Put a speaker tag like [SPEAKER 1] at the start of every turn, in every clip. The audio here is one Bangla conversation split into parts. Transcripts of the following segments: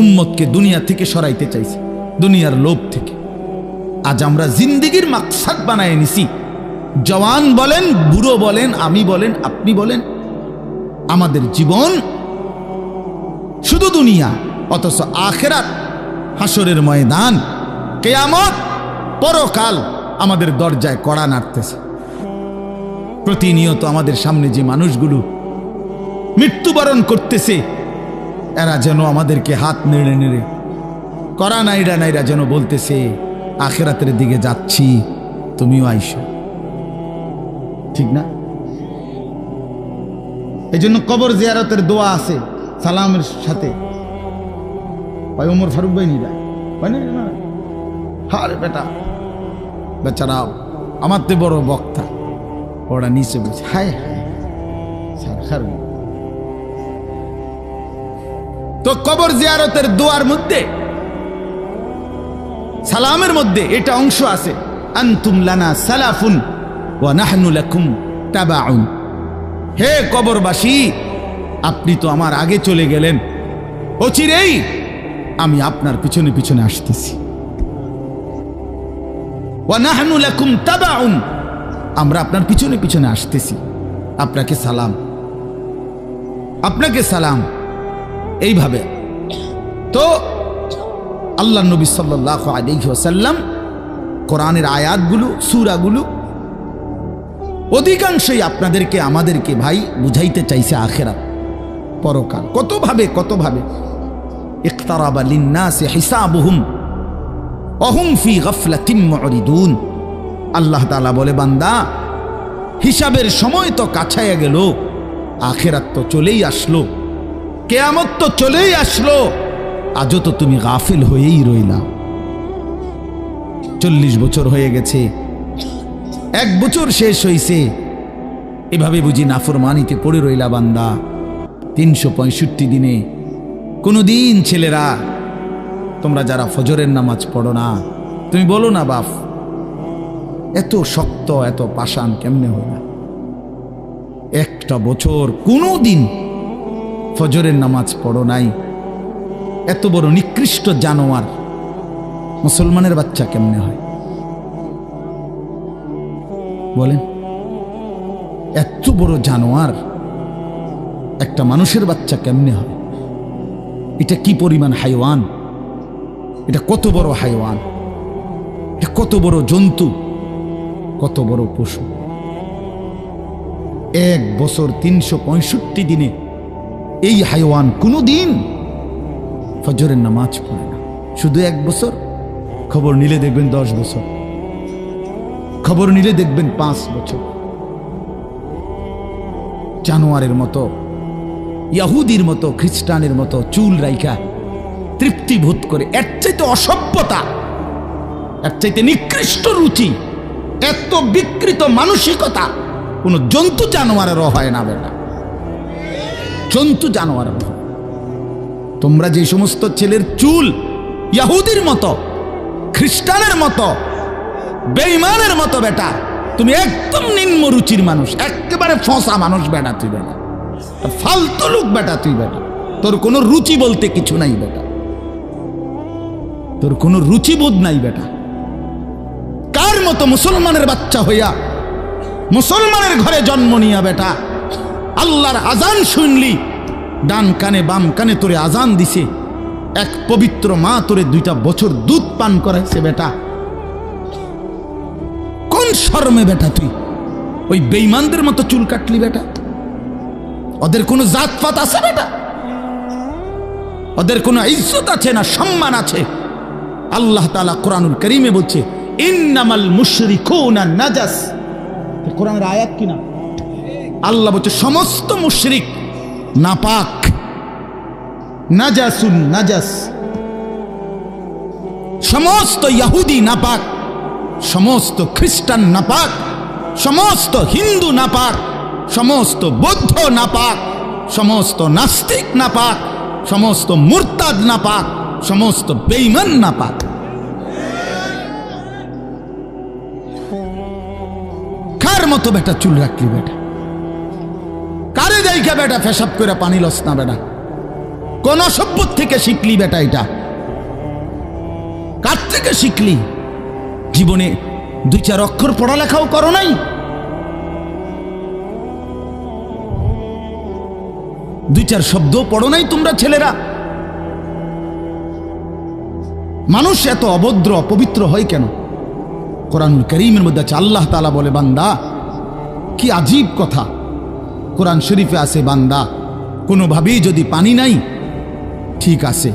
[SPEAKER 1] উম্মতকে দুনিয়া থেকে সরাইতে চাইছে, দুনিয়ার লোভ থেকে। আজ আমরা জিন্দিগির মাকসাদ বানায় নিছি। জওয়ান বলেন, বুড়ো বলেন, আমি বলেন, আপনি বলেন। আমাদের জীবন শুধু দুনিয়া, অথচ আখেরাত হাসরের ময়দান, কেয়ামত, পরকাল আমাদের দরজায় কড়া নাড়তেছে। প্রতিনিয়ত আমাদের সামনে যে মানুষগুলো মৃত্যুবরণ করতেছে এরা যেন আমাদেরকে হাত নেড়ে নেড়ে করা নাইরা নাইরা যেন বলতেছে, আখেরাতের দিকে যাচ্ছি, তুমিও আইসো। ঠিক না? এই জন্য কবর জিয়ারতের দোয়া আছে, সালামের সাথে। ভাই, ওমর ফারুক ভাই নিরা হয় না হারে বেটা। বেচারা, আমার তো বড় বক্তা। ওরা নিচে বলছে হায় হায় খারাপ তো কবর জিয়ারতের দোয়ার মধ্যে, সালামের মধ্যে এটা অংশ আছে। লানা সালাফুন হে কবরবাসী, আপনি তো আমার আগে চলে গেলেন। অচিরেই আমি আপনার পিছনে পিছনে আসতেছি। লাকুম তাবাউন, আমরা আপনার পিছনে পিছনে আসতেছি। আপনাকে সালাম। আপনাকে সালাম। এইভাবে। তো আল্লাহ নবী সাল্লাহ আলহ্লাম কোরআনের আয়াতগুলো, সুরাগুলো অধিকাংশই আপনাদেরকে, আমাদেরকে ভাই বুঝাইতে চাইছে আখেরা পরকাল। কতভাবে কতভাবে? ইখতারাবা লিন্নাসি হিসাবুহুম অহুম ফি গফলাতিন মুরিদুন। আল্লাহ তাআলা বলে, বান্দা, হিসাবের সময় তো কাছাইয়া গেল, আখেরাত তো চলেই আসলো। কেয়ামত তো চলেই আসলো। আজও তো তুমি গাফিল হয়েই রইলা। চল্লিশ বছর হয়ে গেছে। এক বছর শেষ হইছে। এভাবে বুঝি নাফরমানিতে পড়ে রইলা বান্দা। তিনশো পঁয়ষট্টি দিনে। কোনো দিন ছেলেরা, তোমরা যারা ফজরের নামাজ পড়ো না, তুমি বলো না, বাপ, এত শক্ত, এত পাষাণ কেমনে হয় না একটা বছর কোনো দিন ফজরের নামাজ পড়ো নাই। এত বড় নিকৃষ্ট জানোয়ার মুসলমানের বাচ্চা কেমনে হয়? বলেন, এত বড় জানোয়ার একটা মানুষের বাচ্চা কেমনে হয়? এটা কি পরিমাণ হাইওয়ান? এটা কত বড় হাইওয়ান? এটা কত বড় জন্তু? কত বড় পশু? এক বছর তিনশো পঁয়ষট্টি দিনে এই হাইওয়ান কোনো দিন ফজরের নামাজ পড়ে না। শুধু এক বছর? খবর নিলে দেখবেন দশ বছর। খবর নিলে দেখবেন পাঁচ বছর। জানোয়ারের মতো, ইয়াহুদির মতো, খ্রিস্টানের মতো চুল রাইখা তৃপ্তি বোধ করে, এর চাইতে অসভ্যতা, এর চাইতে নিকৃষ্ট রুচি, এত বিকৃত মানসিকতা কোনো জন্তু জানোয়ারেরও হয় না বেটা। জন্তু জানোয়ার তোমরা যে সমস্ত ছেলের চুল ইয়াহুদির মতো, খ্রিস্টানের মতো বেইমানের মতো বেটা, তুমি একদম নিম্ন রুচির মানুষ, একেবারে ফসা মানুষ বেটা তুই বেটা। ফালতু লোক বেটা তুই বেটা। তোর কোনো রুচি বলতে কিছু নাই বেটা। তোর কোনো রুচিবোধ নাই বেটা। কার মতো মুসলমানের বাচ্চা হইয়া মুসলমানের ঘরে জন্ম নিয়া বেটা? আল্লাহর আজান শুনলি। ডান কানে বাম কানে তোরে আজান দিছে। এক পবিত্র মা তোরে দুইটা বছর দুধ পান করাইছে বেটা। কোন শর্মে বেটা তুই? ওই বেইমানদের মতো চুল কাটলি বেটা। ওদের কোনো জাতপাত আছে বেটা? ওদের কোনো ইজ্জত আছে না সম্মান আছে? আল্লাহ তালা কোরআনুল করিমে বলছে, ইন্নামাল মুশরিকুনা নাজাস। কোরআনের আয়াত কিনা আল্লাহ বলছে, সমস্ত মুশরিক নাপাক। নাজাসুন, নাজাস। সমস্ত ইয়াহুদি নাপাক, সমস্ত খ্রিস্টান নাপাক, সমস্ত হিন্দু নাপাক, সমস্ত বৌদ্ধ নাপাক, সমস্ত নাস্তিক নাপাক, সমস্ত মুরতাদ নাপাক, সমস্ত বেইমান নাপাক। কার মতো বেটা চুল রাখলি বেটা? যাইকা বেটা, ফেসাব করে পানি লস না বেটা। কোন অসভ্য থেকে শিখলি বেটা এটা? কার থেকে শিখলি? জীবনে দুই চার অক্ষর পড়ালেখাও করো নাই? দুই চার শব্দ পড়ো নাই তোমরা ছেলেরা? মানুষ এত অভদ্র, অপবিত্র হয় কেন? কোরআনুল করিমের মধ্যে আছে, আল্লাহ তালা বলে, বান্দা, কি আজীব কথা। কোরআন শরীফে আছে, বান্দা। কোনোভাবেই যদি পানি নাই, ঠিক আছে।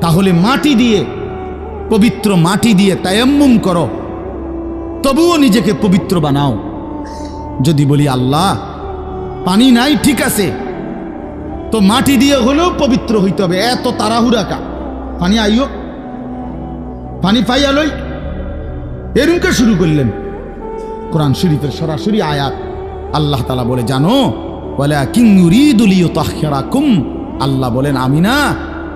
[SPEAKER 1] তাহলে মাটি দিয়ে, পবিত্র মাটি দিয়ে তায়াম্মুম করো। তবুও নিজেকে পবিত্র বানাও। যদি বলি, আল্লাহ, পানি নাই, ঠিক আছে। তো মাটি দিয়ে হলেও পবিত্র হইতে হবে। এত তাড়াহুড়া কা পানি আইও। পানি পাইয়া লই। এরমকে শুরু করলেন কোরআন শরীফের সরাসরি আয়াত আল্লাহ তালা বলে জানো বলে কুম আল্লাহ বলেন আমি না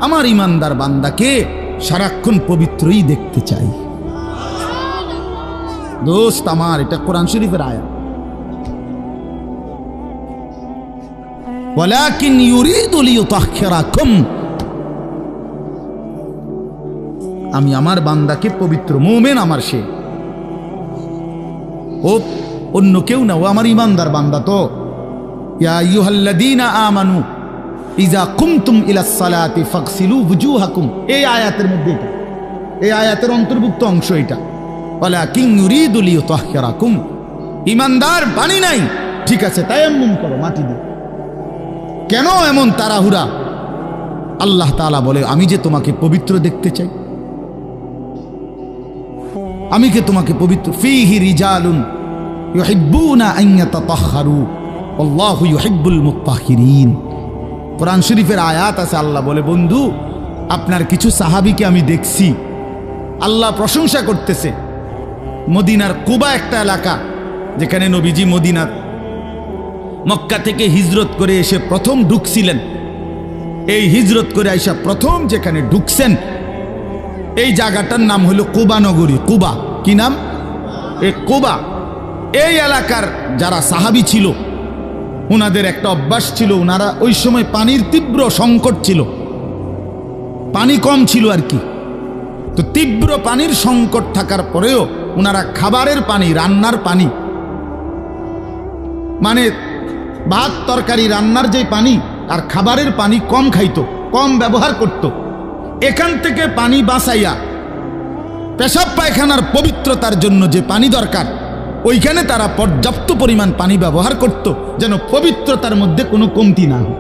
[SPEAKER 1] আমার ইমানদার বান্দাকে সারাক্ষণ পবিত্রই দেখতে চাই দোস্ত আমার এটা কোরআন শরীফের আয়াত ولكن يريد ليطهركم আমি আমার বান্দাকে পবিত্র মোমেন আমার সে ও অন্য কেউ না, ও আমার ইমানদার বান্দা তো। ইয়া আইয়ুহাল্লাযীনা আমানু, ইযা কুমতুম ইলাস সালাতি ফাগসিলু বুজুহাকুম এই আয়াতের মধ্যে এটা। এই আয়াতের অন্তর্ভুক্ত অংশ এটা। ওয়ালাকিন ইউরিদু লিইতাহহিরাকুম ইমানদার পানি নাই। ঠিক আছে, তায়াম্মুম করো, মাটি দিয়ে। কেন এমন তাড়াহুড়া? আল্লাহ তাআলা বলে, আমি যে তোমাকে পবিত্র দেখতে চাই। আমি কে তোমাকে পবিত্র ফিহি রিজালুন ইউহিব্বুনা আন ইয়াতাতাহহারু আল্লাহু ইউহিব্বুল মুত্তাহিরিন কোরআন শরীফের আয়াত আছে, আল্লাহ বলে, বন্ধু, আপনার কিছু সাহাবীকে আমি দেখছি। আল্লাহ প্রশংসা করতেছে। মদিনার কুবা একটা এলাকা, যেখানে নবীজি মদিনার মক্কা থেকে হিজরত করে এসে প্রথম ঢুকছিলেন। এই হিজরত করে আইসা প্রথম যেখানে ঢুকছেন এই জায়গাটার নাম হলো কুবা নগরী, কুবা। কি নাম? এ কুবা। এই এলাকার যারা সাহাবি ছিল ওনাদের একটা অভ্যাস ছিল ওনারা ওই সময় পানির তীব্র সংকট ছিল। পানি কম ছিল আর কি। তো তীব্র পানির সংকট থাকার পরেও ওনারা খাবারের পানি, রান্নার পানি মানে ভাত, তরকারি, রান্নার যে পানি আর খাবারের পানি কম খাইতো, কম ব্যবহার করত। এখান থেকে পানি বাঁচাইয়া পেশাব পায়খানার পবিত্রতার জন্য যে পানি দরকার, ওইখানে তারা পর্যাপ্ত পরিমাণ পানি ব্যবহার করত যেন পবিত্রতার মধ্যে কোনো কমতি না হয়।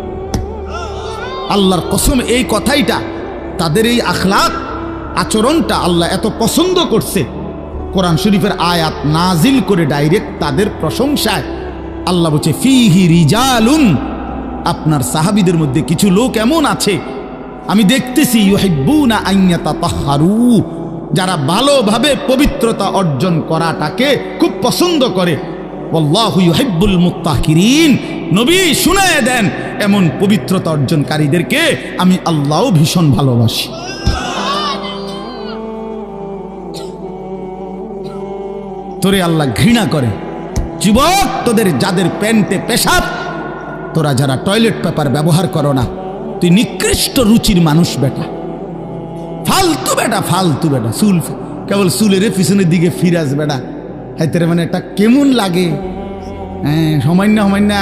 [SPEAKER 1] আল্লাহর কসম এই কথাইটা, তাদের এই আখলাক, আচরণটা আল্লাহ এত পছন্দ করছে। কোরআন শরীফের আয়াত নাজিল করে ডাইরেক্ট তাদের প্রশংসায় আল্লাহ বলছে, ফিহি রিজালুন আপনার সাহাবিদের মধ্যে কিছু লোক এমন আছে আমি দেখতেছি ইউহিব্বুনা আইয়াতা তাহহারু যারা ভালোভাবে পবিত্রতা অর্জন করাটাকে খুব পছন্দ করে। আল্লাহু ইউহিব্বুল মুত্তাহিরিন নবী শুনায় দেন, এমন পবিত্রতা অর্জনকারীদেরকে আমি আল্লাহও ভীষণ ভালোবাসি। তোরে আল্লাহ ঘৃণা করে। যুবক, তোদের যাদের প্যান্টে পেশাব, তোরা যারা টয়লেট পেপার ব্যবহার করো না তুই নিকৃষ্ট রুচির মানুষ বেটা। ফালতু বেটা ফালতু বেটা, চুল কেবল চুলের পিছনের দিকে ফিরাস বেটা। হাইতে মানে একটা কেমন লাগে? হ্যাঁ সামান্য সামান্য,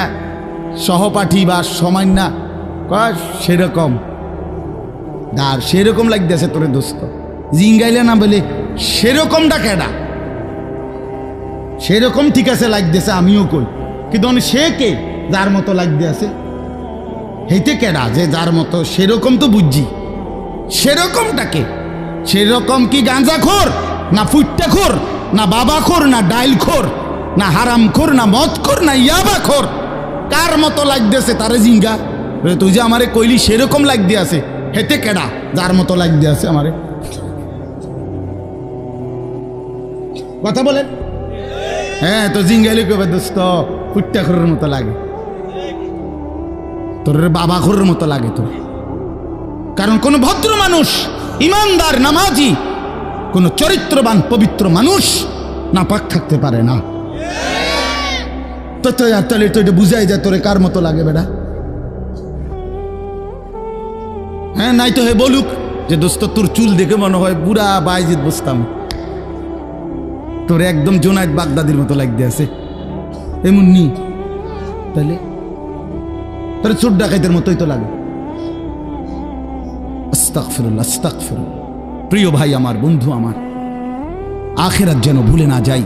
[SPEAKER 1] সহপাঠী বা সামান্য সেরকম। আর সেরকম লাগতেছে তোরে দোস্ত। জিঙ্গাইলে না বলে সেরকমটা কেডা? সেরকম ঠিক আছে লাগতেছে, আমিও কই। কিন্তু মানে সে কে? যার মতো লাগতে আছে হেইতে কেডা যে যার মতো সেরকম তো বুঝছি। সেরকমটাকে সেরকম কি গাঁজা খোর না ফুটটা খোর না বাবা খোর না ডাইল খোর না হারাম খোর না মদ খোর না ইয়াবা খোর কার মতো লাগতেছে তারে জিঙ্গা? তুই যে আমারে কইলি সেরকম লাগতে আছে হেতে কেডা যার মতো লাগতে আছে আমারে? কথা বলেন? হ্যাঁ তো জিঙ্গাইলে কবে দোস্ত ফুটটা খোরের মতো লাগে। তোর বাবা খোরের মতো লাগে তোর। কারণ কোন ভদ্র মানুষ, ইমানদার, নামাজি, কোন চরিত্রবান, পবিত্র মানুষ না পাক থাকতে পারে না। তো আর তাহলে তো এটা বুঝাই যায় তোরে কার মতো লাগে বেটা? হ্যাঁ নাই তো হে বলুক যে দোস্ত, তোর চুল দেখে মনে হয় বুড়া বাইজিত বসতাম তোর একদম জোনায়দ বাগদাদির মতো লাগতে আছে। এমন নি। তাহলে তোর চোর ডাকাইতের মতোই তো লাগে। প্রিয় ভাই, আমার বন্ধু আমার, আখেরাত যেন ভুলে না যাই।